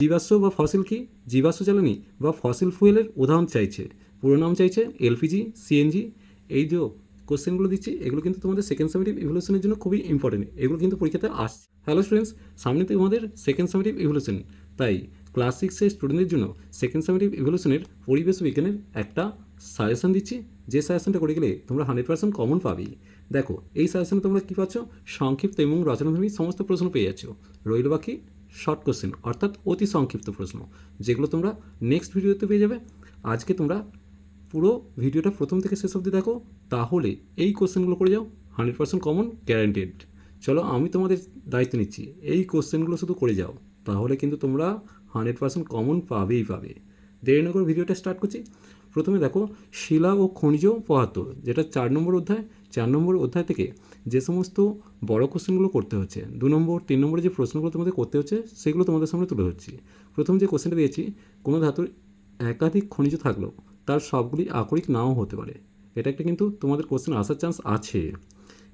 জীবাশ্ম বা ফসিল কি? জীবাশ্ম জ্বালানি বা ফসিল ফুয়েলের উদাহরণ চাইছে। পুরো নাম চাইছে এলপিজি সিএনজি এই যে কোশ্চেনগুলো দিচ্ছি, এগুলো কিন্তু তোমাদের সেকেন্ড সামেটিভ ইভলিউশনের জন্য খুবই ইম্পর্টেন্ট এগুলো কিন্তু পরীক্ষাতে আসছে। হ্যালো স্টুডেন্টস সামনে তো তোমাদের সেকেন্ড সামেটিভ ইভলিউশন তাই ক্লাস সিক্সের স্টুডেন্টদের জন্য সেকেন্ড সামেটিভ ইভলিউশনের পরিবেশ বিজ্ঞানের একটা সাজেশন দিচ্ছি। যে সাজেশনটা করে গেলে তোমরা হান্ড্রেড পার্সেন্ট কমন পাবেই দেখো, এই সাজেশনে তোমরা কী পাচ্ছ? সংক্ষিপ্ত এবং রচনাধর্মী সমস্ত প্রশ্ন পেয়ে যাচ্ছ। রইল বাকি। শর্ট কোশ্চেন অর্থাৎ অতি সংক্ষিপ্ত প্রশ্ন, যেগুলো তোমরা নেক্সট ভিডিওতে পেয়ে যাবে। আজকে তোমরা পুরো ভিডিওটা প্রথম থেকে শেষ অবধি দেখো, তাহলে এই কোশ্চেনগুলো করে যাও হান্ড্রেড পার্সেন্ট কমন গ্যারান্টেড চলো আমি তোমাদের দায়িত্ব নিচ্ছি, এই কোশ্চেনগুলো শুধু করে যাও, তাহলে কিন্তু তোমরা হান্ড্রেড পার্সেন্ট কমন পাবেই পাবে। দেরি না ভিডিওটা স্টার্ট করছি। প্রথমে দেখো, শিলা ও খনিজ পদার্থ, যেটা চার নম্বর অধ্যায় চার নম্বর অধ্যায় থেকে যে সমস্ত বড় কোশ্চেনগুলো করতে হচ্ছে, দু নম্বর, তিন নম্বরে যে প্রশ্নগুলো তোমাদের করতে হচ্ছে, সেগুলো তোমাদের সামনে তুলে ধরছি। প্রথম যে কোশ্চেনটা দিয়েছি, কোনো ধাতুর একাধিক খনিজ থাকলেও তার সবগুলি আকরিক নাও হতে পারে। এটা একটা কিন্তু তোমাদের কোশ্চেন আসার চান্স আছে।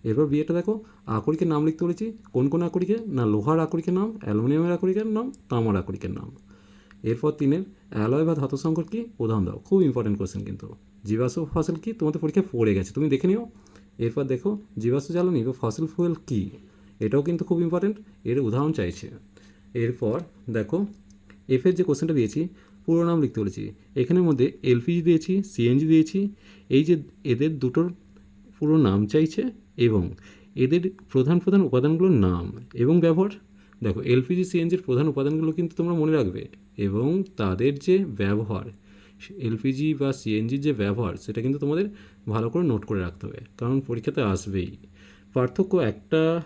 এরপর বিয়েটা দেখো, আকরিকের নাম লিখতে বলেছি, কোন কোন আকরিকের না, লোহার আকরিকের নাম, অ্যালুমিনিয়ামের আকরিকের নাম, তামার আকরিকের নাম। এরপর তিনের, অ্যালয় বা ধাতু সংকট কি? উদাহরণ দাও, খুব ইম্পর্টেন্ট কোশ্চেন কিন্তু। জীবাশ্ম ফসল কি তোমাদের পরীক্ষায় পড়ে গেছে, তুমি দেখে নিও। এরপর দেখো, জীবাশ্ম জ্বালানি বা ফসল ফুয়েল কি? এটাও কিন্তু খুব ইম্পর্টেন্ট এর উদাহরণ চাইছে। এরপর দেখো এফের যে কোশ্চেনটা দিয়েছি, পুরো নাম লিখতে বলেছি। এখানের মধ্যে এলপিজি দিয়েছি সিএনজি দিয়েছি। এই যে এদের দুটোর পুরো নাম চাইছে এবং এদের প্রধান প্রধান উপাদানগুলোর নাম এবং ব্যবহার। দেখো এলপিজি সিএনজির প্রধান উপাদানগুলো কিন্তু তোমরা মনে রাখবে এবং তাদের যে ব্যবহার এলপিজি বা সিএনজির যে ব্যবহার, সেটা কিন্তু তোমাদের ভালো করে নোট করে রাখতে হবে। কারণ পরীক্ষাতে আসবেই। পার্থক্য একটা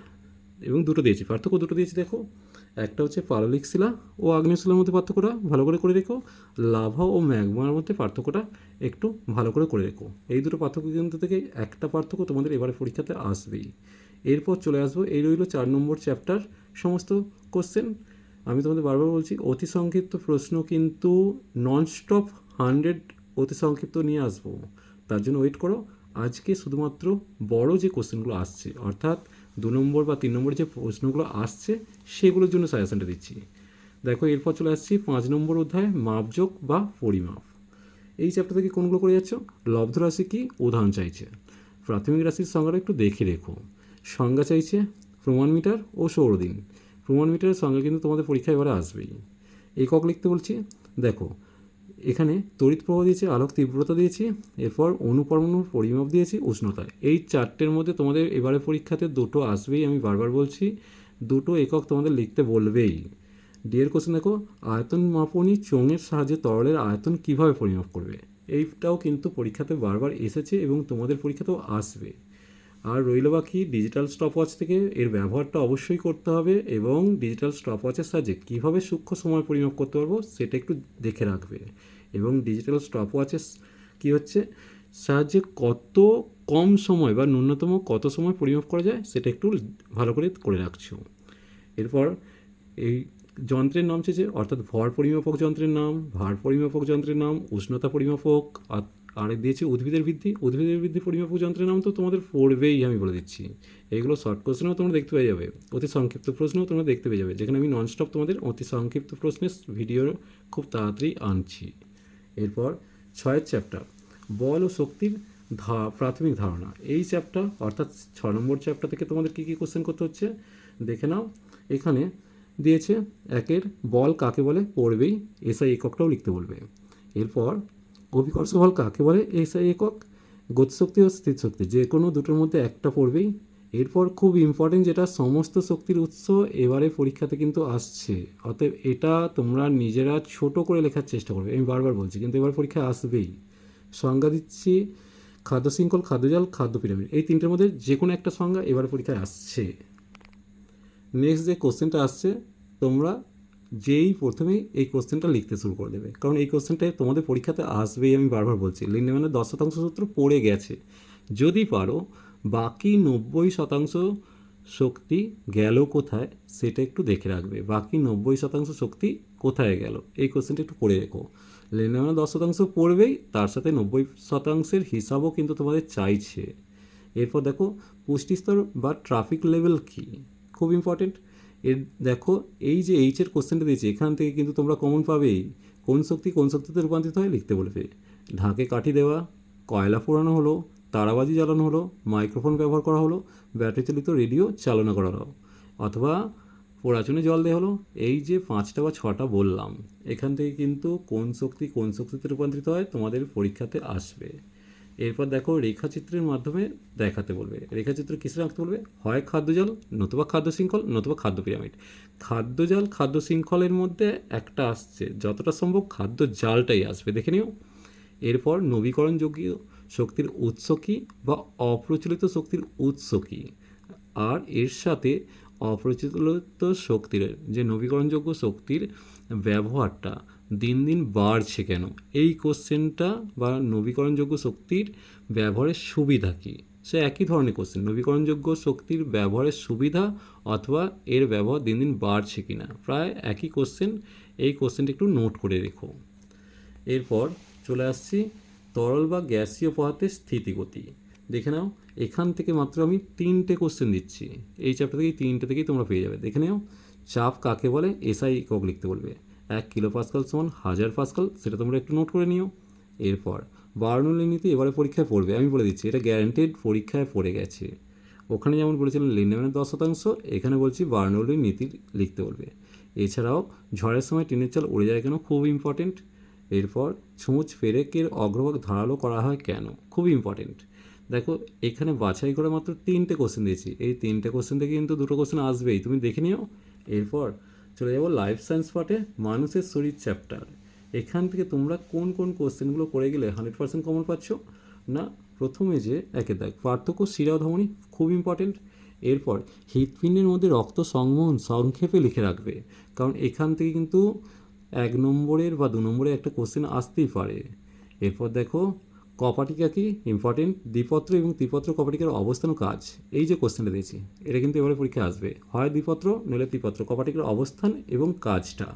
এবং দুটো দিয়েছি। পার্থক্য দুটো দিয়েছি, দেখো। একটা হচ্ছে পাললিক শিলা ও আগ্নেয় শিলার মধ্যে পার্থক্যটা ভালো করে করে রেখো। লাভা ও ম্যাগমার মধ্যে পার্থক্যটা একটু ভালো করে করে রেখো। এই দুটো পার্থক্য কিন্তু থেকে একটা পার্থক্য তোমাদের এবারে পরীক্ষাতে আসবেই। এরপর চলে আসব। এই রইল চার নম্বর চ্যাপ্টার সমস্ত কোশ্চেন আমি তোমাদের বারবার বলছি, অতি সংক্ষিপ্ত প্রশ্ন কিন্তু ননস্টপ হান্ড্রেড অতি সংক্ষিপ্ত নিয়ে আসব। তার জন্য ওয়েট করো। আজকে শুধুমাত্র বড় যে কোশ্চেনগুলো আসছে, অর্থাৎ দু নম্বর বা তিন নম্বর যে প্রশ্নগুলো আসছে, সেগুলোর জন্য সাজেশনটা দিচ্ছি। দেখো, এরপর চলে আসছি পাঁচ নম্বর অধ্যায় মাপযোগ বা পরিমাপ। এই চ্যাপ্টার থেকে কোনগুলো করে যাচ্ছ? লব্ধ রাশি কি? উদাহরণ চাইছে। প্রাথমিক রাশির সংজ্ঞাটা একটু দেখে রেখো। সংজ্ঞা চাইছে প্রমাণ মিটার ও সৌরদিন প্রমাণ মিটারের সংজ্ঞা কিন্তু তোমাদের পরীক্ষা এবারে আসবেই। একক লিখতে বলছি। দেখো এখানে তড়িৎ প্রবাহ দিয়েছি, আলোক তীব্রতা দিয়েছি, এরপর অনুপরমাণুর পরিমাপ দিয়েছি উষ্ণতা। এই চারটের মধ্যে তোমাদের এবারে পরীক্ষাতে দুটো আসবেই, আমি বারবার বলছি। দুটো একক তোমাদের লিখতে বলবেই। ডিএর কোশ্চেন দেখো, আয়তন মাপনী চোঙের সাহায্যে তরলের আয়তন কীভাবে পরিমাপ করবে? এইটাও কিন্তু পরীক্ষাতে বারবার এসেছে এবং তোমাদের পরীক্ষাতেও আসবে। আর রইল বাকি ডিজিটাল স্টপওয়াচ থেকে এর ব্যবহারটা অবশ্যই করতে হবে এবং ডিজিটাল স্টপওয়াচের সাহায্যে কীভাবে সূক্ষ্ম সময় পরিমাপ করতে পারব সেটা একটু দেখে রাখবে। এবং ডিজিটাল স্টপ স্টপওয়াচের কী হচ্ছে? সাহায্যে কত কম সময় বা ন্যূনতম কত সময় পরিমাপ করা যায় সেটা একটু ভালো করে করে রাখছো। এরপর এই যন্ত্রের নাম চেয়েছে অর্থাৎ ভর পরিমাপক যন্ত্রের নাম, ভার পরিমাপক যন্ত্রের নাম, উষ্ণতা পরিমাপক আর দিয়েছে উদ্ভিদের বৃদ্ধি। উদ্ভিদের বৃদ্ধি পরিমাপক যন্ত্রের নাম তো তোমাদের পড়বেই আমি বলে দিচ্ছি। এগুলো শর্ট কোশ্চেনও তোমরা দেখতে পেয়ে যাবে। অতি সংক্ষিপ্ত প্রশ্নও তোমরা দেখতে পেয়ে যাবে। যেখানে আমি ননস্টপ তোমাদের অতি সংক্ষিপ্ত প্রশ্নের ভিডিও খুব তাড়াতাড়ি আনছি। এরপর ছয়ের চ্যাপ্টার বল ও শক্তির ধা, প্রাথমিক ধারণা। এই চ্যাপ্টার অর্থাৎ ছ নম্বর চ্যাপ্টার থেকে তোমাদের কী কী কোশ্চেন করতে হচ্ছে? দেখে নাও। এখানে দিয়েছে একের বল কাকে বলে? পড়বেই এসআই এককটাও লিখতে বলবে। এরপর অভিকর্ষ বল কাকে বলে? এসআই একক গতিশক্তি ও স্থিতিশক্তি। যে কোনো দুটোর মধ্যে একটা পড়বেই। এরপর খুব ইম্পর্টেন্ট যেটা, সমস্ত শক্তির উৎস এবারে পরীক্ষাতে কিন্তু আসছে। অতএব এটা তোমরা নিজেরা ছোট করে লেখার চেষ্টা করবে। আমি বারবার বলছি, কিন্তু এবার পরীক্ষা আসবেই। সংজ্ঞা দিচ্ছি, খাদ্য শৃঙ্খল খাদ্যজাল খাদ্য পিরামিড। এই তিনটের মধ্যে যে কোনো একটা সংজ্ঞা এবার পরীক্ষায় আসছে। নেক্সট যে কোশ্চেনটা আসছে, তোমরা যেই প্রথমে এই কোশ্চেনটা লিখতে শুরু করে দেবে। কারণ এই কোশ্চেনটাই তোমাদের পরীক্ষাতে আসবেই আমি বারবার বলছি। লিন্ডেম্যানের দশ শতাংশ সূত্র পড়ে গেছে। যদি পারো, বাকি নব্বই শতাংশ শক্তি গেল কোথায় সেটা একটু দেখে রাখবে। বাকি নব্বই শতাংশ শক্তি কোথায় গেল? এই কোশ্চেনটা একটু পড়ে রেখো। লিন্ডেম্যানের দশ শতাংশ পড়বেই, তার সাথে নব্বই শতাংশের হিসাবও কিন্তু তোমাদের চাইছে। এরপর দেখো, পুষ্টিস্তর বা ট্রাফিক লেভেল কী? খুব ইম্পর্টেন্ট এর দেখো, এই যে এইচের কোশ্চেনটা দিয়েছে, এখান থেকে কিন্তু তোমরা কমন পাবেই। কোন শক্তি কোন শক্তিতে রূপান্তরিত হয় লিখতে বলবে ঢাকে কাঠি দেওয়া, কয়লা পোড়ানো হলো, তারাবাজি জ্বালানো হলো মাইক্রোফোন ব্যবহার করা হলো ব্যাটারি চালিত রেডিও চালনা করা হলো, অথবা পোড়াচুনে জল দেওয়া হলো, এই যে পাঁচটা বা ছটা বললাম, এখান থেকে কিন্তু কোন শক্তি কোন শক্তিতে রূপান্তরিত হয় তোমাদের পরীক্ষাতে আসবে। এরপর দেখো রেখাচিত্রের মাধ্যমে দেখাতে বলবে। রেখাচিত্র কিসে রাখতে বলবে? হয় খাদ্যজাল নতুবা খাদ্য শৃঙ্খল, নতুবা খাদ্য পিরামিড। খাদ্যজাল খাদ্য শৃঙ্খলের মধ্যে একটা আসছে, যতটা সম্ভব খাদ্য জালটাই আসবে, দেখে নিও। এরপর নবীকরণযোগ্য শক্তির উৎস কী বা অপ্রচলিত শক্তির উৎস কী? আর এর সাথে অপ্রচলিত শক্তির, যে নবীকরণযোগ্য শক্তির ব্যবহারটা দিন দিন বাড়ছে কেন? এই কোশ্চেনটা বা নবীকরণযোগ্য শক্তির ব্যবহারের সুবিধা কী? সে একই ধরনের কোশ্চেন নবীকরণযোগ্য শক্তির ব্যবহারের সুবিধা অথবা এর ব্যবহার দিন দিন বাড়ছে কি না প্রায় একই কোশ্চেন এই কোশ্চেনটা একটু নোট করে রেখো। এরপর চলে আসছি তরল বা গ্যাসীয় পদার্থের স্থিতিগতি। দেখে নাও, এখান থেকে মাত্র আমি তিনটে কোশ্চেন দিচ্ছি। এই চ্যাপ্টার থেকে তিনটে থেকেই তোমরা পেয়ে যাবে। দেখে নাও, চাপ কাকে বলে? এসআই একক লিখতে বলবে? এক কিলো পাস্কাল সমান হাজার পাস্কাল সেটা তোমরা একটু নোট করে নিও। এরপর বার্নৌলির নীতি এবারে পরীক্ষায় পড়বে। আমি বলে দিচ্ছি, এটা গ্যারান্টেড পরীক্ষায় পড়ে গেছে। ওখানে যেমন বলেছিলেন লিন্ডম্যানের দশ শতাংশ, এখানে বলছি বার্নৌলির নীতি লিখতে বলবে। এছাড়াও, ঝড়ের সময় টিনের চাল উড়ে যায় কেন? খুব ইম্পর্টেন্ট এরপর, ছুঁচ পেরেকের অগ্রভাগ ধারালো করা হয় কেন? খুব ইম্পর্টেন্ট দেখো, এখানে বাছাই করে মাত্র তিনটে কোশ্চেন দিয়েছি। এই তিনটে কোশ্চেন থেকে কিন্তু দুটো কোশ্চেন আসবেই। তুমি দেখে নিও। এরপর চলে যাব লাইফ সায়েন্স পার্টে মানুষের শরীর চ্যাপ্টার এখান থেকে তোমরা কোন কোন কোশ্চেনগুলো করে গেলে হান্ড্রেড পার্সেন্ট কমন পাচ্ছ? না, প্রথমে যে, একে দেখ, পার্থক্য, শিরা ধমনী, খুব ইম্পর্টেন্ট এরপর, হৃৎপিণ্ডের মধ্যে রক্ত সংবহন সংক্ষেপে লিখে রাখবে। কারণ এখান থেকে কিন্তু এক নম্বরের বা দু নম্বরের একটা কোশ্চেন আসতেই পারে। এরপর দেখো কপাটিকা কি ইম্পর্টেন্ট দ্বিপত্র এবং ত্রিপত্র কপাটিকার অবস্থান কাজ। এই যে কোশ্চেনটা দিয়েছি, এটা কিন্তু এবারে পরীক্ষা আসবে। হয় দ্বিপত্র, নইলে ত্রিপত্র। কপাটিকার অবস্থান এবং কাজটা।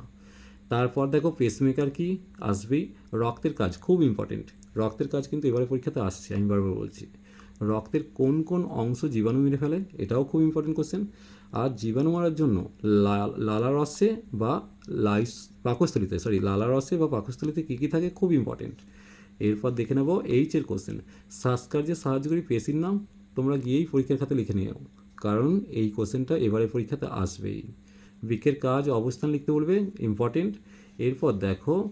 তারপর দেখো পেসমেকার কি? আসবেই। রক্তের কাজ খুব ইম্পর্টেন্ট রক্তের কাজ কিন্তু এবারে পরীক্ষাতে আসছে, আমি বারবার বলছি। রক্তের কোন কোন অংশ জীবাণু মেরে ফেলে? এটাও খুব ইম্পর্টেন্ট কোশ্চেন আর জীবাণু মারার জন্য লালা রসে বা লাইস, পাকস্থলিতে সরি লালা রসে বা পাকস্থলিতে কী কী থাকে? খুব ইম্পর্টেন্ট এরপর দেখে নেব এইচের কোশ্চেন শ্বাসকার্যে সাহায্যকারী পেশির নাম, তোমরা গিয়েই পরীক্ষার খাতে লিখে নিও। কারণ এই কোশ্চেনটা এবারে পরীক্ষাতে আসবেই। বৃক্ষের কাজ, অবস্থান লিখতে বলবে ইম্পর্টেন্ট এরপর দেখো,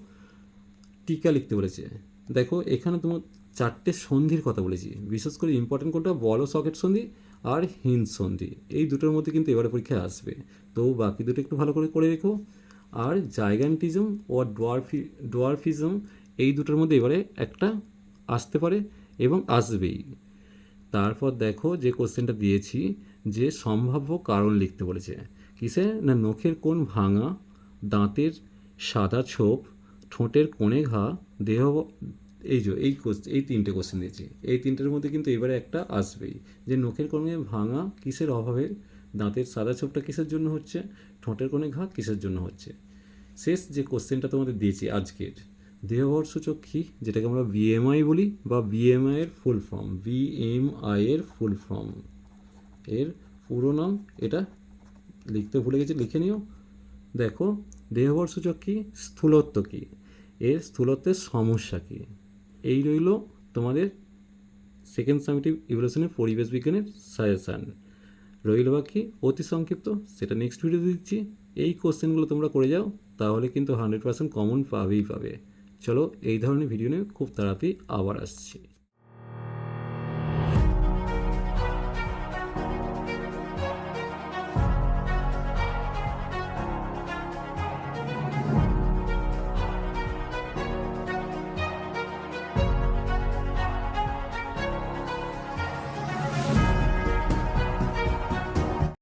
টিকা লিখতে বলেছে। দেখো, এখানে তোমার চারটে সন্ধির কথা বলেছি। বিশেষ করে ইম্পর্টেন্ট কোনটা? বল সকেট সন্ধি আর হিন্দ সন্ধি। এই দুটোর মধ্যে কিন্তু এবারে পরীক্ষায় আসবে। তো বাকি দুটো একটু ভালো করে করে রেখো। আর জাইগান্টিজম ও ডোয়ারফি ডোয়ারফিজম এই দুটোর মধ্যে এবারে একটা আসতে পারে এবং আসবেই। তারপর দেখো যে কোশ্চেনটা দিয়েছি যে সম্ভাব্য কারণ লিখতে বলেছে। কিসে না নখের কোণ ভাঙা, দাঁতের সাদা ছোপ, ঠোঁটের কোণে ঘা, দেহ এই যে, এই কোশ্চেন এই তিনটে কোশ্চেন দিয়েছি। এই তিনটের মধ্যে কিন্তু এবারে একটা আসবেই। যে নখের কোণে ভাঙা কিসের অভাবে দাঁতের সাদা ছোপটা কিসের জন্য হচ্ছে? ঠোঁটের কোণে ঘা কিসের জন্য হচ্ছে? শেষ যে কোশ্চেনটা তোমাদের দিয়েছি আজকের। দেহভর সূচক যেটাকে আমরা বিএমআই বলি বা বিএমআই এর ফুল ফর্ম বিএমআই এর ফুল ফর্ম এর পুরো নাম এটা লিখতে ভুলে গেছি, লিখে নিও। দেখো দেহভর সূচক কী? স্থূলত্ব কী? এর স্থূলত্বের সমস্যা কী? এই রইল তোমাদের সেকেন্ড সামিটিভ ইভলিউশনের পরিবেশ বিজ্ঞানের সাজেশান রইল বাকি অতি সংক্ষিপ্ত। সেটা নেক্সট ভিডিও দিচ্ছি। এই কোশ্চেনগুলো তোমরা করে যাও, তাহলে কিন্তু হান্ড্রেড পার্সেন্ট কমন পাবেই পাবে। চলো এই ধরনের ভিডিও নিয়ে খুব তাড়াতাড়ি আবার আসছি।